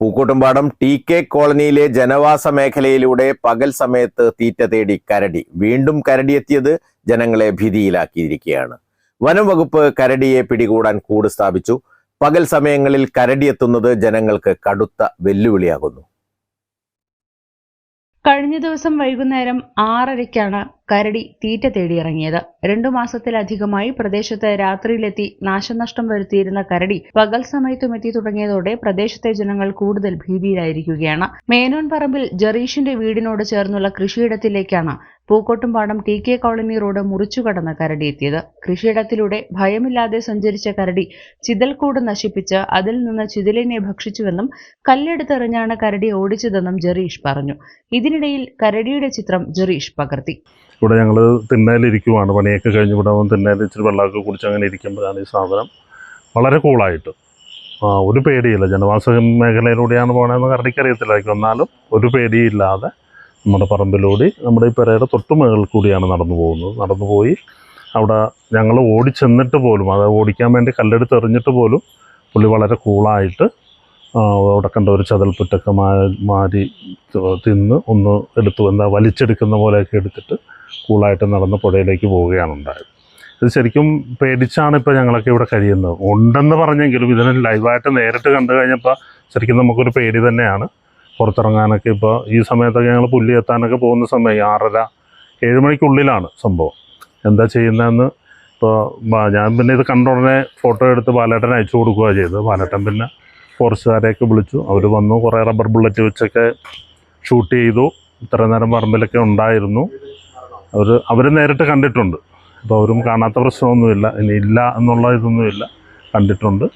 Pookkottumpadam T K കോളനിയിലെ ജനവാസ മേഖലയിലൂടെ പകൽ സമയത്ത് തീറ്റ തേടി കരടി വീണ്ടും കരടിയെത്തിയത് ജനങ്ങളെ ഭീതിയിലാക്കിയിരിക്കുകയാണ്. വനം വകുപ്പ് കരടിയെ പിടികൂടാൻ കൂട് സ്ഥാപിച്ചു. പകൽ സമയങ്ങളിൽ കരടിയെത്തുന്നത് ജനങ്ങൾക്ക് കടുത്ത വെല്ലുവിളിയാകുന്നു. കഴിഞ്ഞ ദിവസം വൈകുന്നേരം ആറരയ്ക്കാണ് കരടി തീറ്റ തേടിയിറങ്ങിയത്. രണ്ടു മാസത്തിലധികമായി പ്രദേശത്ത് രാത്രിയിലെത്തി നാശനഷ്ടം വരുത്തിയിരുന്ന കരടി പകൽ സമയത്തും എത്തി തുടങ്ങിയതോടെ പ്രദേശത്തെ ജനങ്ങൾ കൂടുതൽ ഭീതിയിലായിരിക്കുകയാണ്. മേനോൻ പറമ്പിൽ ജറീഷിന്റെ വീടിനോട് ചേർന്നുള്ള കൃഷിയിടത്തിലേക്കാണ് Pookkottumpadam T K colony road മുറിച്ചുകടന്ന് കരടി എത്തിയത്. കൃഷിയിടത്തിലൂടെ ഭയമില്ലാതെ സഞ്ചരിച്ച കരടി ചിതൽക്കൂട് നശിപ്പിച്ച് അതിൽ നിന്ന് ചിതലിനെ ഭക്ഷിച്ചുവെന്നും കല്ലെടുത്തെറിഞ്ഞാണ് കരടി ഓടിച്ചതെന്നും ജറീഷ് പറഞ്ഞു. ഇതിനിടയിൽ കരടിയുടെ ചിത്രം ജറീഷ് പകർത്തി. ഇവിടെ ഞങ്ങൾ തിണ്ണയിലിരിക്കുവാണ്. പണിയൊക്കെ കഴിഞ്ഞ് ഇവിടെ വന്ന് തിണ്ണയിൽ ഇച്ചിരി വെള്ളമൊക്കെ കുടിച്ച് അങ്ങനെ ഇരിക്കുമ്പോഴാണ് ഈ സാധനം വളരെ കൂളായിട്ട് ഒരു പേടിയില്ല. ജനവാസ മേഖലയിലൂടെയാണ് പോകണമെന്ന് കരടിക്ക് അറിയത്തില്ലായിരിക്കും എന്നാലും ഒരു പേടിയില്ലാതെ നമ്മുടെ പറമ്പിലൂടെ നമ്മുടെ ഈ പെരയുടെ തൊട്ട് മുകളിൽ കൂടിയാണ് നടന്നു പോകുന്നത്. നടന്നു പോയി അവിടെ ഞങ്ങൾ ഓടിച്ചെന്നിട്ട് പോലും അത് ഓടിക്കാൻ വേണ്ടി കല്ലെടുത്ത് എറിഞ്ഞിട്ട് പോലും പുള്ളി വളരെ കൂളായിട്ട് അവിടെ കണ്ട ഒരു ചതൽപ്പുറ്റൊക്കെ മാ മാരി തിന്ന് ഒന്ന് എടുത്തു എന്താ വലിച്ചെടുക്കുന്ന പോലെയൊക്കെ എടുത്തിട്ട് കൂളായിട്ട് നടന്ന് പുഴയിലേക്ക് പോവുകയാണ് ഉണ്ടായത്. ഇത് ശരിക്കും പേടിച്ചാണ് ഇപ്പോൾ ഞങ്ങളൊക്കെ ഇവിടെ കഴിയുന്നത്. ഉണ്ടെന്ന് പറഞ്ഞെങ്കിലും ഇതിനെ ലൈവായിട്ട് നേരിട്ട് കണ്ടു കഴിഞ്ഞപ്പോൾ ശരിക്കും നമുക്കൊരു പേടി തന്നെയാണ്. പുറത്തിറങ്ങാനൊക്കെ ഇപ്പോൾ ഈ സമയത്തൊക്കെ ഞങ്ങൾ പുല്ലി എത്താനൊക്കെ പോകുന്ന സമയം ആറര ഏഴ് മണിക്കുള്ളിലാണ് സംഭവം. എന്താ ചെയ്യുന്നതെന്ന് ഇപ്പോൾ ഞാൻ പിന്നെ ഇത് കണ്ട ഉടനെ ഫോട്ടോ എടുത്ത് ബാലേട്ടൻ അയച്ചു കൊടുക്കുക ചെയ്തത്. ബാലേട്ടൻ പിന്നെ ഫോറസ്റ്റുകാരെയൊക്കെ വിളിച്ചു. അവർ വന്നു. കുറേ റബ്ബർ ബുള്ളറ്റ് വെച്ചൊക്കെ ഷൂട്ട് ചെയ്തു. ഇത്ര നേരം പറമ്പിലൊക്കെ ഉണ്ടായിരുന്നു. അവർ അവർ നേരിട്ട് കണ്ടിട്ടുണ്ട്. അപ്പോൾ അവരും കാണാത്ത പ്രശ്നമൊന്നുമില്ല. ഇനി ഇല്ല എന്നുള്ള ഇതൊന്നുമില്ല. കണ്ടിട്ടുണ്ട്.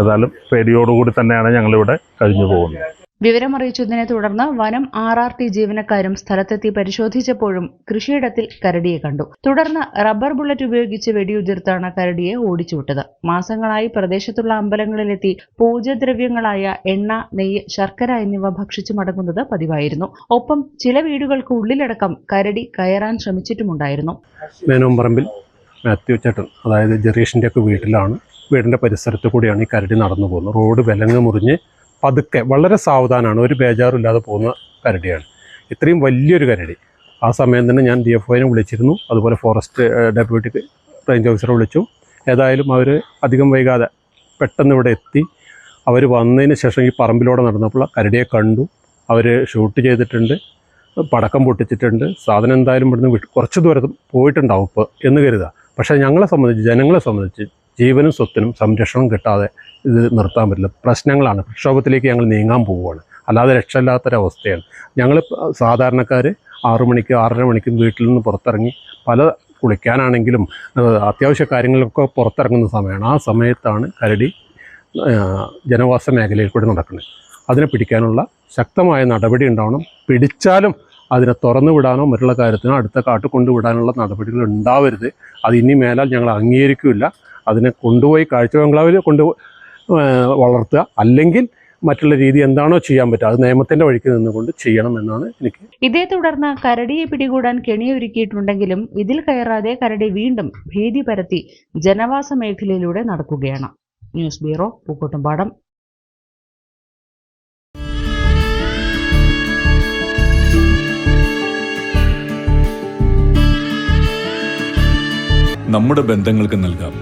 ഏതായാലും പേടിയോടുകൂടി തന്നെയാണ് ഞങ്ങളിവിടെ കഴിഞ്ഞു പോകുന്നത്. വിവരമറിയിച്ചതിനെ തുടർന്ന് വനം ആർ ആർ ടി ജീവനക്കാരും സ്ഥലത്തെത്തി പരിശോധിച്ചപ്പോഴും കൃഷിയിടത്തിൽ കരടിയെ കണ്ടു. തുടർന്ന് റബ്ബർ ബുള്ളറ്റ് ഉപയോഗിച്ച് വെടിയുതിർത്താണ് കരടിയെ ഓടിച്ചുവിട്ടത്. മാസങ്ങളായി പ്രദേശത്തുള്ള അമ്പലങ്ങളിലെത്തി പൂജദ്രവ്യങ്ങളായ എണ്ണ നെയ്യ് ശർക്കര എന്നിവ ഭക്ഷിച്ചു മടങ്ങുന്നത് പതിവായിരുന്നു. ഒപ്പം ചില വീടുകൾക്ക് ഉള്ളിലടക്കം കരടി കയറാൻ ശ്രമിച്ചിട്ടുമുണ്ടായിരുന്നു. അതായത് ജെറീഷിന്റെ ഒക്കെ വീട്ടിലാണ് വീടിന്റെ പരിസരത്ത് കൂടിയാണ് ഈ കരടി നടന്നു പോകുന്നത് റോഡ് വിലങ്ങ് മുറിഞ്ഞ് പതുക്കെ വളരെ സാവധാനമാണ് ഒരു ബേജാറില്ലാതെ പോകുന്ന കരടിയാണ്. ഇത്രയും വലിയൊരു കരടി. ആ സമയം തന്നെ ഞാൻ ഡി എഫ് ഒനെ വിളിച്ചിരുന്നു. അതുപോലെ ഫോറസ്റ്റ് ഡെപ്യൂട്ടി റേഞ്ച് ഓഫീസറെ വിളിച്ചു. ഏതായാലും അവർ അധികം വൈകാതെ പെട്ടെന്ന് ഇവിടെ എത്തി. അവർ വന്നതിന് ശേഷം ഈ പറമ്പിലൂടെ നടന്നപ്പോൾ കരടിയെ കണ്ടു. അവർ ഷൂട്ട് ചെയ്തിട്ടുണ്ട്. പടക്കം പൊട്ടിച്ചിട്ടുണ്ട്. സാധനം എന്തായാലും ഇവിടുന്ന് കുറച്ച് ദൂരത്ത് പോയിട്ടുണ്ടാവും ഇപ്പോൾ എന്ന് കരുതുക പക്ഷേ ഞങ്ങളെ സംബന്ധിച്ച് ജനങ്ങളെ സംബന്ധിച്ച് ജീവനും സ്വത്തിനും സംരക്ഷണം കിട്ടാതെ ഇത് നിർത്താൻ പറ്റില്ല. പ്രശ്നങ്ങളാണ്. പ്രക്ഷോഭത്തിലേക്ക് ഞങ്ങൾ നീങ്ങാൻ പോവുകയാണ്. അല്ലാതെ രക്ഷയില്ലാത്തൊരവസ്ഥയാണ്. ഞങ്ങൾ സാധാരണക്കാർ ആറു മണിക്ക് ആറര മണിക്കും വീട്ടിൽ നിന്ന് പുറത്തിറങ്ങി പല കുളിക്കാനാണെങ്കിലും അത്യാവശ്യ കാര്യങ്ങളൊക്കെ പുറത്തിറങ്ങുന്ന സമയമാണ്. ആ സമയത്താണ് കരടി ജനവാസ മേഖലയിൽ കൂടി നടക്കുന്നത്. അതിനെ പിടിക്കാനുള്ള ശക്തമായ നടപടി ഉണ്ടാവണം. പിടിച്ചാലും അതിനെ തുറന്നു വിടാനോ മറ്റുള്ള കാര്യത്തിനോ അടുത്ത കാട്ടിൽ കൊണ്ടുവിടാനുള്ള നടപടികൾ ഉണ്ടാവരുത്. അത് ഇനി മേലാൽ ഞങ്ങൾ അംഗീകരിക്കില്ല. അതിനെ കൊണ്ടുപോയി കാഴ്ച ബംഗ്ലാവിൽ കൊണ്ട് വളർത്തുക. അല്ലെങ്കിൽ മറ്റുള്ള രീതി എന്താണോ ചെയ്യാൻ പറ്റുക. അത് നിയമത്തിന്റെ വഴിക്ക് നിന്നുകൊണ്ട് ചെയ്യണം എന്നാണ് എനിക്ക് ഇതേ തുടർന്ന് കരടിയെ പിടികൂടാൻ കെണിയൊരുക്കിയിട്ടുണ്ടെങ്കിലും ഇതിൽ കയറാതെ കരടി വീണ്ടും ഭീതി പരത്തി ജനവാസ മേഖലയിലൂടെ നടക്കുകയാണ്. News bureau Pookkottumpadam. നമ്മുടെ ബന്ധങ്ങൾക്ക് നൽകാം.